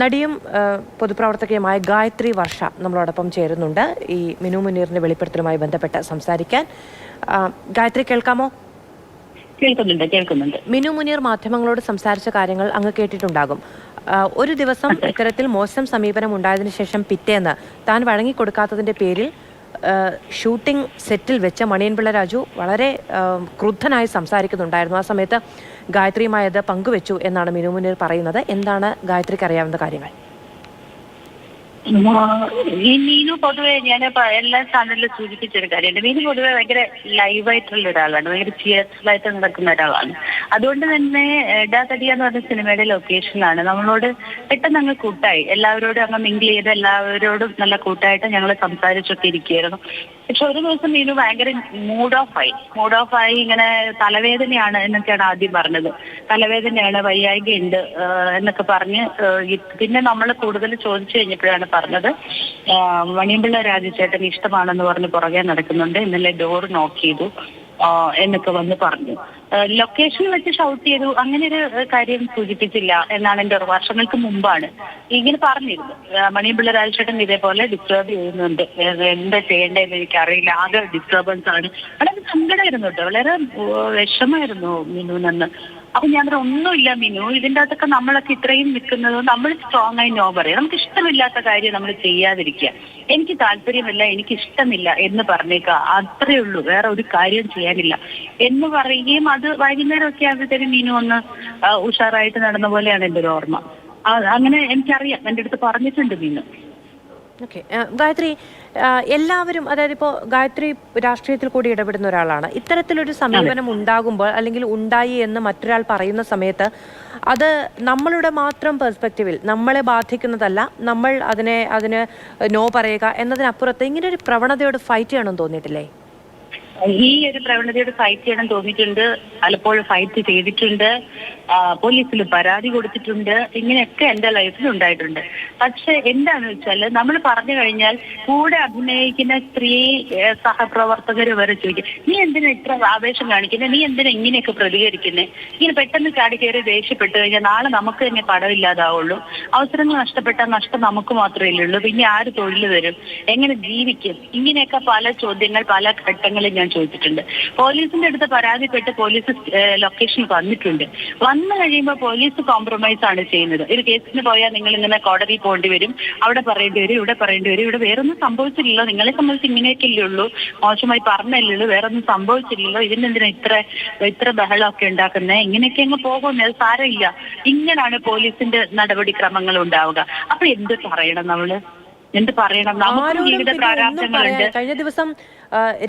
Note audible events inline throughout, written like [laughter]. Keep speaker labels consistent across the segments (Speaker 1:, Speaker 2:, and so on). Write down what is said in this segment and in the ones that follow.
Speaker 1: നടിയും പൊതുപ്രവർത്തകയുമായ ഗായത്രി വർഷ നമ്മളോടൊപ്പം ചേരുന്നുണ്ട്. ഈ മിനു മുനീറിന്റെ വെളിപ്പെടുത്തലുമായി ബന്ധപ്പെട്ട് സംസാരിക്കാൻ. ഗായത്രി കേൾക്കാമോ?
Speaker 2: കേൾക്കുന്നുണ്ട് കേൾക്കുന്നുണ്ട്.
Speaker 1: മിനു മുനീർ മാധ്യമങ്ങളോട് സംസാരിച്ച കാര്യങ്ങൾ അങ്ങ് കേട്ടിട്ടുണ്ടാകും. ഒരു ദിവസം [laughs] ഇത്തരത്തിൽ മോശം സമീപനം ഉണ്ടായതിനു ശേഷം പിറ്റേന്ന് താൻ വഴങ്ങിക്കൊടുക്കാത്തതിന്റെ പേരിൽ ഷൂട്ടിംഗ് സെറ്റിൽ വെച്ച മണിയൻപിള്ള രാജു വളരെ ക്രുദ്ധനായി സംസാരിക്കുന്നുണ്ടായിരുന്നു. ആ സമയത്ത് ഗായത്രിയുമായത് പങ്കുവെച്ചു എന്നാണ് മിനു മുനീർ പറയുന്നത്. എന്താണ് ഗായത്രിക്ക് അറിയാവുന്ന കാര്യങ്ങൾ?
Speaker 2: മീനു പൊതുവെ ഞാൻ എല്ലാ ചാനലിലും സൂചിപ്പിച്ചൊരു കാര്യമുണ്ട്. മീനു പൊതുവെ ഭയങ്കര ലൈവായിട്ടുള്ള ഒരാളാണ്. ഭയങ്കര ചിയർഫുൾ ആയിട്ട് നടക്കുന്ന ഒരാളാണ്. അതുകൊണ്ട് തന്നെ എടാതടിയ എന്ന് പറഞ്ഞ സിനിമയുടെ ലൊക്കേഷനിലാണ്. നമ്മളോട് പെട്ടെന്ന് അങ്ങ് കൂട്ടായി. എല്ലാവരോടും അങ്ങ് മിങ്കിൾ ചെയ്ത് എല്ലാവരോടും നല്ല കൂട്ടായിട്ട് ഞങ്ങൾ സംസാരിച്ചൊക്കെ ഇരിക്കുകയായിരുന്നു. പക്ഷെ ഒരു ദിവസം മീനു ഭയങ്കര മൂഡ് ഓഫ് ആയി. മൂഡ് ഓഫ് ആയി ഇങ്ങനെ തലവേദനയാണ് എന്നൊക്കെയാണ് ആദ്യം പറഞ്ഞത്. തലവേദനയാണ് വയ്യായിക ഉണ്ട് എന്നൊക്കെ പറഞ്ഞ് പിന്നെ നമ്മൾ കൂടുതൽ ചോദിച്ചു കഴിഞ്ഞപ്പോഴാണ് പറഞ്ഞത്. മണിയമ്പിള്ള രാജചേട്ടൻ ഇഷ്ടമാണെന്ന് പറഞ്ഞ് പുറകെ നടക്കുന്നുണ്ട്. ഇന്നലെ ഡോർ നോക്ക് ചെയ്തു. എന്നൊക്കെ വന്ന് പറഞ്ഞു. ലൊക്കേഷൻ വെച്ച് ഷൗട്ട് ചെയ്തു. അങ്ങനെ ഒരു കാര്യം സൂചിപ്പിച്ചില്ല എന്നാണ് എന്റെ വർഷങ്ങൾക്ക് മുമ്പാണ്. ഇങ്ങനെ പറഞ്ഞിരുന്നു. മണിയമ്പിള്ള രാജചേട്ടൻ ഇതേപോലെ ഡിസ്റ്റർബ് ചെയ്യുന്നുണ്ട്. എന്താ ചെയ്യേണ്ടതെന്ന് എനിക്കറിയില്ല. ആകെ ഡിസ്റ്റർബൻസ് ആണ്. വളരെ സങ്കടമായിരുന്നു കേട്ടോ. വളരെ വിഷമായിരുന്നു മിനുവിനെന്ന് അപ്പൊ ഞാൻ പറയാം ഒന്നുമില്ല മിനു. ഇതിന്റെ അകത്തൊക്കെ നമ്മളൊക്കെ ഇത്രയും നിൽക്കുന്നത് നമ്മൾ സ്ട്രോങ് ആയി നോ പറയാം. നമുക്ക് ഇഷ്ടമില്ലാത്ത കാര്യം നമ്മൾ ചെയ്യാതിരിക്കുക. എനിക്ക് താല്പര്യമില്ല എനിക്ക് ഇഷ്ടമില്ല എന്ന് പറഞ്ഞേക്കുക. അത്രേ ഉള്ളൂ. വേറെ ഒരു കാര്യം ചെയ്യാനില്ല. എന്ന് പറയുകയും അത് വൈകുന്നേരം ഒക്കെ ആകുമ്പോഴത്തേക്കും മീനു ഒന്ന് ഉഷാറായിട്ട് നടന്ന പോലെയാണ് എന്റെ ഒരു ഓർമ്മ. അങ്ങനെ എനിക്കറിയാം. എന്റെ അടുത്ത് പറഞ്ഞിട്ടുണ്ട് മീനു.
Speaker 1: ഓക്കെ ഗായത്രി എല്ലാവരും അതായത് ഇപ്പോൾ ഗായത്രി രാഷ്ട്രീയത്തിൽ കൂടി ഇടപെടുന്ന ഒരാളാണ്. ഇത്തരത്തിലൊരു സമീപനം ഉണ്ടാകുമ്പോൾ അല്ലെങ്കിൽ ഉണ്ടായി എന്ന് മറ്റൊരാൾ പറയുന്ന സമയത്ത് അത് നമ്മളുടെ മാത്രം പെർസ്പെക്റ്റീവിൽ നമ്മളെ ബാധിക്കുന്നതല്ല നമ്മൾ അതിനെ അതിന് നോ പറയുക എന്നതിനപ്പുറത്ത് ഇങ്ങനെ ഒരു പ്രവണതയോട് ഫൈറ്റ് ചെയ്യണമെന്ന് തോന്നിയിട്ടില്ലേ?
Speaker 2: ഈ ഒരു പ്രവണതയോട് ഫൈറ്റ് ചെയ്യണം തോന്നിയിട്ടുണ്ട്. പലപ്പോഴും ഫൈറ്റ് ചെയ്തിട്ടുണ്ട്. പോലീസിൽ പരാതി കൊടുത്തിട്ടുണ്ട്. ഇങ്ങനെയൊക്കെ എന്റെ ലൈഫിൽ ഉണ്ടായിട്ടുണ്ട്. പക്ഷെ എന്താന്ന് വെച്ചാൽ നമ്മൾ പറഞ്ഞു കഴിഞ്ഞാൽ കൂടെ അഭിനയിക്കുന്ന സ്ത്രീ സഹപ്രവർത്തകർ വരെ ചോദിക്കും നീ എന്തിനാ ഇത്ര ആവേശം കാണിക്കുന്നത് നീ എന്തിനാ ഇങ്ങനെയൊക്കെ പ്രതികരിക്കുന്നത് ഇങ്ങനെ പെട്ടെന്ന് ചാടി കയറി ദേഷ്യപ്പെട്ട് കഴിഞ്ഞാൽ നാളെ നമുക്ക് തന്നെ പടമില്ലാതാവുള്ളൂ അവസരങ്ങൾ നഷ്ടപ്പെട്ടാൽ നഷ്ടം നമുക്ക് മാത്രമേ ഉള്ളൂ പിന്നെ ആര് തൊഴിൽ തരും? എങ്ങനെ ജീവിക്കും? ഇങ്ങനെയൊക്കെ പല ചോദ്യങ്ങൾ പല ഘട്ടങ്ങളിൽ ഞാൻ ചോദിച്ചിട്ടുണ്ട്. പോലീസിന്റെ അടുത്ത് പരാതിപ്പെട്ട് പോലീസ് ലൊക്കേഷൻ വന്നിട്ടുണ്ട്. വന്നു കഴിയുമ്പോൾ പോലീസ് കോംപ്രമൈസ് ആണ് ചെയ്യുന്നത്. ഒരു കേസിന് പോയാൽ നിങ്ങൾ ഇങ്ങനെ കോടതി പോകേണ്ടി വരും. അവിടെ പറയേണ്ടി വരും ഇവിടെ പറയേണ്ടി വരും. ഇവിടെ വേറൊന്നും സംഭവിച്ചില്ലല്ലോ. നിങ്ങളെ സംബന്ധിച്ച് ഇങ്ങനെയൊക്കെ ഉള്ളൂ. മോശമായി പറഞ്ഞല്ലോ വേറൊന്നും സംഭവിച്ചില്ലല്ലോ. ഇതിനെന്തിനാ ഇത്ര ഇത്ര ബഹളമൊക്കെ ഉണ്ടാക്കുന്നത് ഇങ്ങനെയൊക്കെ അങ്ങ് പോകുന്നത് അത് സാരമില്ല. ഇങ്ങനാണ് പോലീസിന്റെ നടപടിക്രമങ്ങൾ ഉണ്ടാവുക. അപ്പൊ എന്ത് പറയണം നമ്മൾ? എന്ത് പറയണം? നമുക്ക് ജീവിത പ്രാരാബ്ദങ്ങളുണ്ട്.
Speaker 1: കഴിഞ്ഞ ദിവസം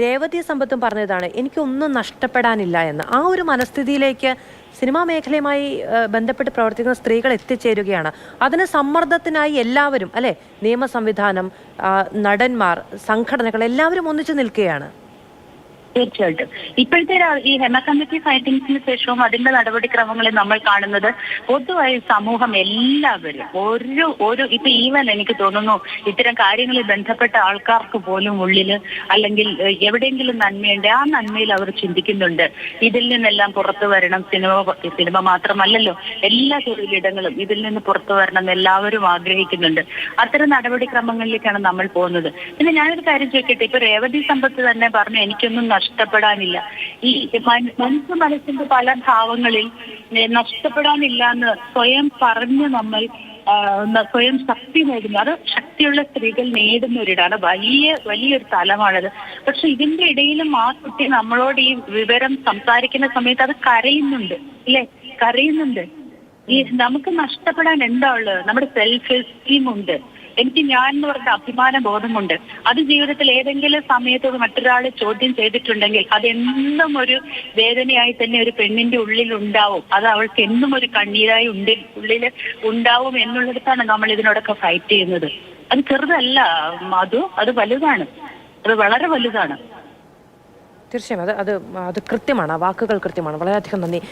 Speaker 1: രേവതി സമ്പത്തും പറഞ്ഞതാണ് എനിക്കൊന്നും നഷ്ടപ്പെടാനില്ല എന്ന്. ആ ഒരു മനസ്ഥിതിയിലേക്ക് സിനിമാ മേഖലയുമായി ബന്ധപ്പെട്ട് പ്രവർത്തിക്കുന്ന സ്ത്രീകൾ എത്തിച്ചേരുകയാണ്. അതിന് സമ്മർദ്ദത്തിനായി എല്ലാവരും അല്ലെ? നിയമ സംവിധാനം നടന്മാർ സംഘടനകൾ എല്ലാവരും ഒന്നിച്ചു നിൽക്കുകയാണ്.
Speaker 2: തീർച്ചയായിട്ടും. ഇപ്പോഴത്തെ ഈ ഹെമ കമ്മിറ്റി ഫൈറ്റിംഗ്സിന് ശേഷവും അതിന്റെ നടപടിക്രമങ്ങളിൽ നമ്മൾ കാണുന്നത് പൊതുവായി സമൂഹം എല്ലാവരും ഒരു ഒരു ഇപ്പൊ ഈവൻ എനിക്ക് തോന്നുന്നു ഇത്തരം കാര്യങ്ങളിൽ ബന്ധപ്പെട്ട ആൾക്കാർക്ക് പോലും ഉള്ളിൽ അല്ലെങ്കിൽ എവിടെയെങ്കിലും നന്മയുണ്ട് ആ നന്മയിൽ അവർ ചിന്തിക്കുന്നുണ്ട്. ഇതിൽ നിന്നെല്ലാം പുറത്തു വരണം സിനിമ സിനിമ മാത്രമല്ലല്ലോ എല്ലാ തൊഴിലിടങ്ങളും ഇതിൽ നിന്ന് പുറത്തു വരണം എല്ലാവരും ആഗ്രഹിക്കുന്നുണ്ട്. അത്തരം നടപടിക്രമങ്ങളിലേക്കാണ് നമ്മൾ പോകുന്നത്. പിന്നെ ഞാനൊരു കാര്യം ചോദിക്കട്ടെ? ഇപ്പൊ രേവതി സമ്പത്ത് തന്നെ പറഞ്ഞു എനിക്കൊന്നും നഷ്ടപ്പെടാനില്ല. ഈ മനുഷ്യ മനസ്സിന്റെ പല ഭാവങ്ങളിൽ നഷ്ടപ്പെടാനില്ല എന്ന് സ്വയം പറഞ്ഞ് നമ്മൾ സ്വയം ശക്തി നേടുന്നു. അത് ശക്തിയുള്ള സ്ത്രീകൾ നേടുന്ന ഒരിടാണ് വലിയ വലിയൊരു തലമാണത്. പക്ഷെ ഇതിന്റെ ഇടയിലും ആ കുട്ടി നമ്മളോട് ഈ വിവരം സംസാരിക്കുന്ന സമയത്ത് അത് കരയുന്നുണ്ട്. ഇല്ലേ? കരയുന്നുണ്ട്. ഈ നമുക്ക് നഷ്ടപ്പെടാൻ എന്താ ഉള്ളത്? നമ്മുടെ സെൽഫ് എസ്റ്റീം ഉണ്ട്. എനിക്ക് ഞാൻ എന്ന് പറഞ്ഞ അഭിമാന ബോധമുണ്ട്. അത് ജീവിതത്തിൽ ഏതെങ്കിലും സമയത്ത് മറ്റൊരാളെ ചോദ്യം ചെയ്തിട്ടുണ്ടെങ്കിൽ അതെന്നും ഒരു വേദനയായി തന്നെ ഒരു പെണ്ണിന്റെ ഉള്ളിൽ ഉണ്ടാവും അത് അവൾക്ക് എന്നും ഒരു കണ്ണീരായി ഉള്ളിൽ ഉള്ളിൽ ഉണ്ടാവും എന്നുള്ളിടത്താണ് നമ്മൾ ഇതിനോടൊക്കെ ഫൈറ്റ് ചെയ്യുന്നത്. അത് ചെറുതല്ല മധു. അത് വലുതാണ്. അത് വളരെ വലുതാണ്.
Speaker 1: തീർച്ചയായും. അത് അത് അത് കൃത്യമാണ്. ആ വാക്കുകൾ കൃത്യമാണ്. വളരെയധികം നന്ദി.